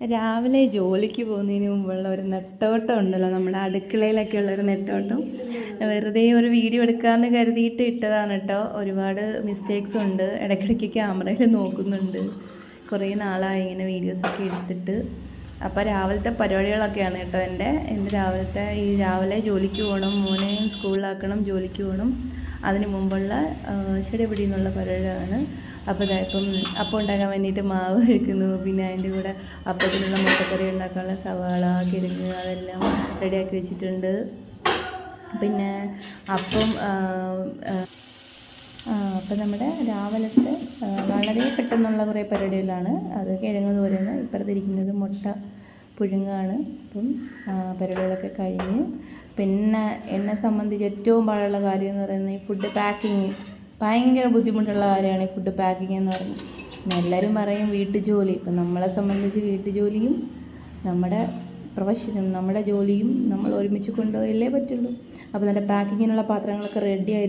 രാവിലെ ജോലിക്ക് പോകുന്നതിന് മുമ്പുള്ള ഒരു നെട്ടോട്ടം ഉണ്ടല്ലോ. നമ്മുടെ അടുക്കളയിലൊക്കെ ഉള്ള ഒരു നെട്ടോട്ടം. വെറുതെ ഒരു വീഡിയോ എടുക്കാമെന്ന് കരുതിയിട്ട് ഇട്ടതാണ് കേട്ടോ ഒരുപാട് മിസ്റ്റേക്സ് ഉണ്ട്. ഇടയ്ക്കിടയ്ക്ക് ക്യാമറയിൽ നോക്കുന്നുണ്ട്. കുറേ നാളായി ഇങ്ങനെ വീഡിയോസൊക്കെ എടുത്തിട്ട്. അപ്പോൾ രാവിലത്തെ പരിപാടികളൊക്കെയാണ് കേട്ടോ എന്റെ. എന്റെ രാവിലത്തെ ഈ രാവിലെ ജോലിക്ക് പോകണം മോനെയും സ്കൂളിലാക്കണം ജോലിക്ക് പോകണം. അതിന് മുമ്പുള്ള ചെടിപിടി എന്നുള്ള പരിപാടിയാണ് അപ്പോൾ ഇതാ ഇപ്പം അപ്പം ഉണ്ടാക്കാൻ വേണ്ടിയിട്ട് മാവ് കഴിക്കുന്നു പിന്നെ അതിന്റെ കൂടെ അപ്പത്തിനുള്ള മുട്ടക്കറി ഉണ്ടാക്കാനുള്ള സവാള കിഴങ്ങ് അതെല്ലാം റെഡിയാക്കി വെച്ചിട്ടുണ്ട്. പിന്നെ അപ്പം അപ്പം നമ്മുടെ രാവിലത്തെ വളരെ പെട്ടെന്നുള്ള കുറേ പരിപാടികളാണ്. അത് കിഴങ്ങ് തോരുന്ന ഇപ്പുറത്തിരിക്കുന്നത് മുട്ട പുഴുങ്ങാണ്. അപ്പം പരിപാടികളൊക്കെ കഴിഞ്ഞ്. പിന്നെ എന്നെ സംബന്ധിച്ച് ഏറ്റവും പാടുള്ള കാര്യം എന്ന് പറയുന്നത് ഈ ഫുഡ് പാക്കിങ് ഭയങ്കര ബുദ്ധിമുട്ടുള്ള കാര്യമാണ് ഈ ഫുഡ് പാക്കിങ് എന്ന് പറയുന്നത്. പിന്നെ എല്ലാവരും പറയും വീട്ടു ജോലി ഇപ്പം നമ്മളെ സംബന്ധിച്ച് വീട്ടു ജോലിയും നമ്മുടെ പ്രൊഫഷനും നമ്മുടെ ജോലിയും നമ്മൾ ഒരുമിച്ച് കൊണ്ടുപോയല്ലേ പറ്റുള്ളൂ. അപ്പോൾ നല്ല പാക്കിങ്ങിനുള്ള പാത്രങ്ങളൊക്കെ റെഡി ആയിരിക്കും.